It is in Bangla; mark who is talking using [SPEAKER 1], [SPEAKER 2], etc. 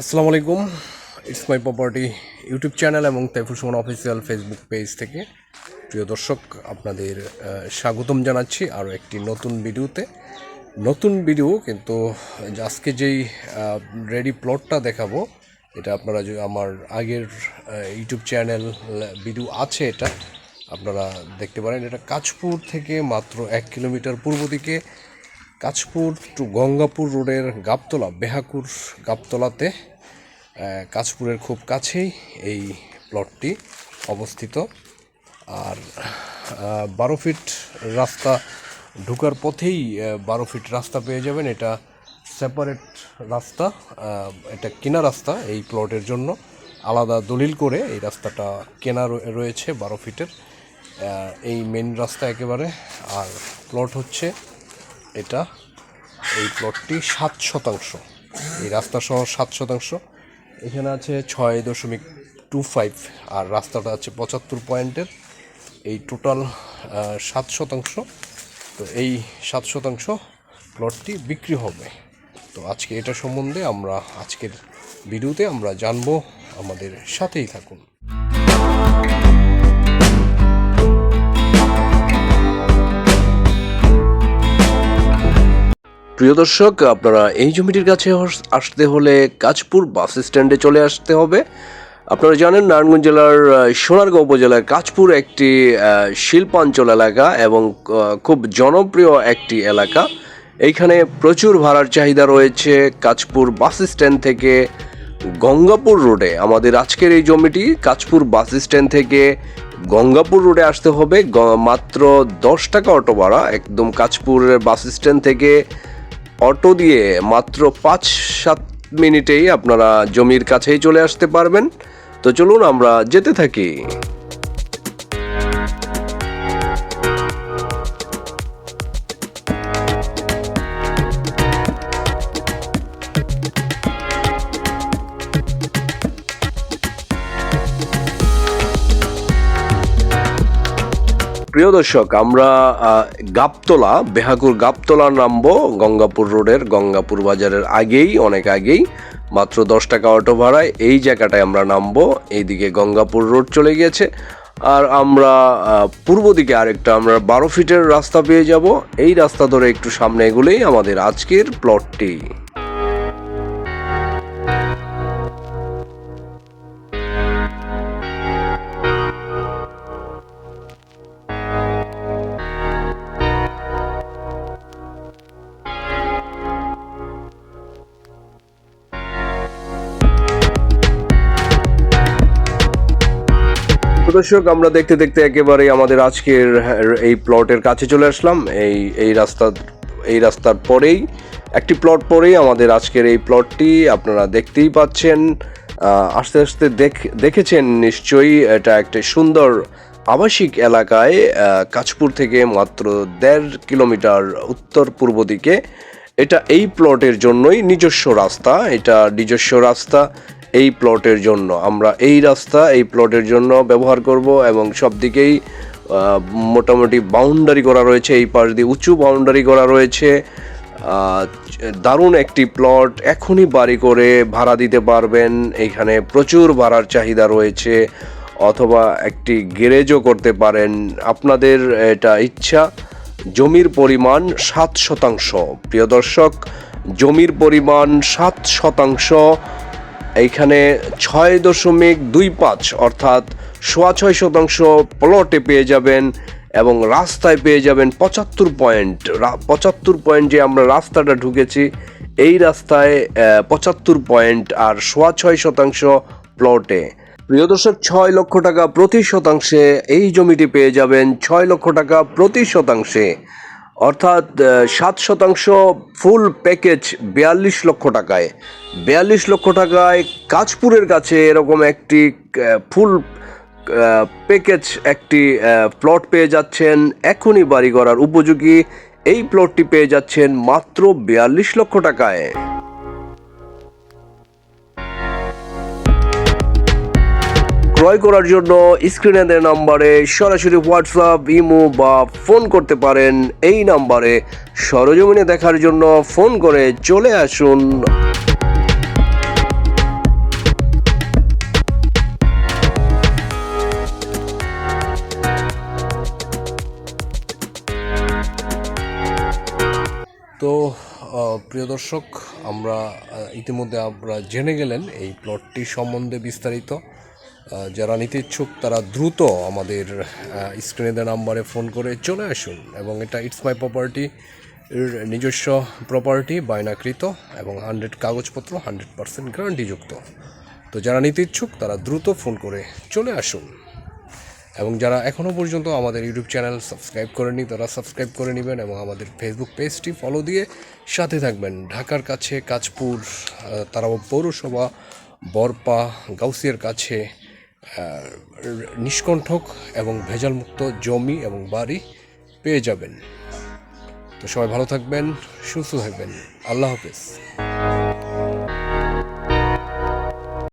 [SPEAKER 1] আসসালামু আলাইকুম। It's my property YouTube channel এবং Taifur Suman official Facebook page থেকে। প্রিয় দর্শক, আপনাদের স্বাগতম জানাচ্ছি আরও একটি নতুন ভিডিওতে। নতুন ভিডিও কিন্তু আজকে যেই রেডি প্লটটা দেখাবো, এটা আপনারা যে আমার আগের ইউটিউব চ্যানেল ভিডিও আছে এটা, আপনারা দেখতে পারেন। এটা কাঁচপুর থেকে মাত্র এক কিলোমিটার পূর্ব দিকে কাঁচপুর টু গঙ্গাপুর রোডের গাবতলা বেহাকুর গাবতলাতে আহ, কাঁচপুরের খুব কাছেই এই প্লটটি অবস্থিত। আর বারো ফিট রাস্তা ঢুকার পথেই বারো ফিট রাস্তা পেয়ে যাবেন। এটা সেপারেট রাস্তা এটা কেনা রাস্তা এই প্লটের জন্য। আলাদা দলিল করে এই রাস্তাটা কেনা রয়ে- রয়েছে বারো ফিটের এই মেন রাস্তা একেবারে। আর প্লট হচ্ছে এটা এই প্লটটি সাত শতাংশ। এই রাস্তা সহ সাত শতাংশ। এখানে আছে ছয় দশমিক টু ফাইভ আর রাস্তাটা আছে পঁচাত্তর পয়েন্টের এই টোটাল সাত শতাংশ। তো এই সাত শতাংশ প্লটটি বিক্রি হবে। তো আজকে এটা সম্বন্ধে আমরা আজকের ভিডিওতে আমরা জানব। আমাদের সাথেই থাকুন। প্রিয় দর্শক, আপনারা এই জমিটির কাছে আসতে হলে কাঁচপুর বাস স্ট্যান্ডে চলে আসতে হবে। আপনারা জানেন, নারায়ণগঞ্জ জেলার সোনারগাঁও উপজেলার কাঁচপুর একটি শিল্পাঞ্চল এলাকা এবং খুব জনপ্রিয় একটি এলাকা। এইখানে প্রচুর ভাড়ার চাহিদা রয়েছে কাঁচপুর বাস স্ট্যান্ড থেকে গঙ্গাপুর রোডে। আমাদের আজকের এই জমিটি কাঁচপুর বাস স্ট্যান্ড থেকে গঙ্গাপুর রোডে আসতে হবে। মাত্র দশ টাকা অটো ভাড়া একদম কাঁচপুরের বাস স্ট্যান্ড থেকে অটো দিয়ে মাত্র পাঁচ সাত মিনিটেই আপনারা জমির কাছেই চলে আসতে পারবেন। তো চলুন, আমরা যেতে থাকি। প্রিয় দর্শক, আমরা গাবতলা বেহাকুর গাবতলা নামবো, গঙ্গাপুর রোডের গঙ্গাপুর বাজারের আগেই, অনেক আগেই, মাত্র দশ টাকা অটো ভাড়ায় এই জায়গাটায় আমরা নামবো, এইদিকে গঙ্গাপুর রোড চলে গিয়েছে। আর আমরা পূর্ব দিকে আরেকটা আমরা বারো ফিটের রাস্তা পেয়ে যাব, এই রাস্তা ধরে একটু সামনে এগুলোই আমাদের আজকের প্লটটি দর্শক, আমরা দেখতে দেখতে একেবারে আমাদের আজকের এই প্লটের কাছে চলে আসলাম। এই এই রাস্তা, এই রাস্তার পরেই, একটি প্লট পরেই আমাদের আজকের এই প্লটটি আপনারা দেখতেই পাচ্ছেন। আস্তে আস্তে দেখ, দেখেছেন নিশ্চয়ই, এটা একটা সুন্দর আবাসিক এলাকায় কাঁচপুর থেকে মাত্র দেড় কিলোমিটার উত্তর পূর্ব দিকে। এটা এই প্লটের জন্যই নিজস্ব রাস্তা, এটা নিজস্ব রাস্তা। এই প্লটের জন্য। আমরা এই রাস্তা এই প্লটের জন্য ব্যবহার করব এবং সব দিকেই মোটামুটি বাউন্ডারি করা রয়েছে। এই পাশ দিয়ে উঁচু বাউন্ডারি করা রয়েছে। দারুণ একটি প্লট। এখনই বাড়ি করে ভাড়া দিতে পারবেন। এখানে প্রচুর ভাড়ার চাহিদা রয়েছে। অথবা একটি গ্যারেজও করতে পারেন। আপনাদের এটা ইচ্ছা। জমির পরিমাণ সাত শতাংশ। প্রিয় দর্শক, জমির পরিমাণ সাত শতাংশ। এইখানে ছয় দশমিক দুই পাঁচ, অর্থাৎ সোয়া ছয় শতাংশ প্লটে পেয়ে যাবেন এবং রাস্তায় পেয়ে যাবেন পঁচাত্তর পয়েন্ট। পঁচাত্তর পয়েন্ট যে আমরা রাস্তাটা ঢুকেছি, এই রাস্তায় পঁচাত্তর পয়েন্ট আর সোয়া ছয় শতাংশ প্লটে। প্রিয় দর্শক, ছয় লক্ষ টাকা প্রতি শতাংশে এই জমিটি পেয়ে যাবেন। ছয় লক্ষ টাকা প্রতি শতাংশে। অর্থাৎ সাত শতাংশ ফুল প্যাকেজ বিয়াল্লিশ লক্ষ টাকায়। বিয়াল্লিশ লক্ষ টাকায় কাজপুরের কাছে এরকম একটি ফুল প্যাকেজ একটি প্লট পেয়ে যাচ্ছেন এখনই বাড়ি করার উপযোগী এই প্লটটি পেয়ে যাচ্ছেন মাত্র বিয়াল্লিশ লক্ষ টাকায়। ক্রয় করার জন্য স্ক্রিনে দেওয়া নাম্বারে সরাসরি হোয়াটসঅ্যাপ, ইমো বা ফোন করতে পারেন। এই নাম্বারে সরজমিনে দেখার জন্য ফোন করে চলে আসুন। তো প্রিয় দর্শক, আমরা ইতিমধ্যে আমরা জেনে গেলেন এই প্লটটি সম্বন্ধে বিস্তারিত। যারা নিতে ইচ্ছুক, তারা দ্রুত আমাদের স্ক্রিনে দেওয়া নাম্বারে ফোন করে চলে আসুন। এবং এটা ইটস মাই প্রপার্টি নিজস্ব প্রপার্টি বায়নাকৃত এবং হান্ড্রেড কাগজপত্র হান্ড্রেড পার্সেন্ট গ্যারান্টিযুক্ত তো যারা নিতে ইচ্ছুক, তারা দ্রুত ফোন করে চলে আসুন। এবং যারা এখনও পর্যন্ত আমাদের ইউটিউব চ্যানেল সাবস্ক্রাইব করেনি তারা সাবস্ক্রাইব করে নেবেন এবং আমাদের ফেসবুক পেজটি ফলো দিয়ে সাথে থাকবেন। ঢাকার কাছে কাজপুর তারাও পৌরসভা, বরপা, গাউসিয়ার কাছে নিষ্কণ্ঠক এবং ভেজালমুক্ত জমি এবং বাড়ি পেয়ে যাবেন। তো সবাই ভালো থাকবেন, সুস্থ থাকবেন। আল্লাহ হাফেজ।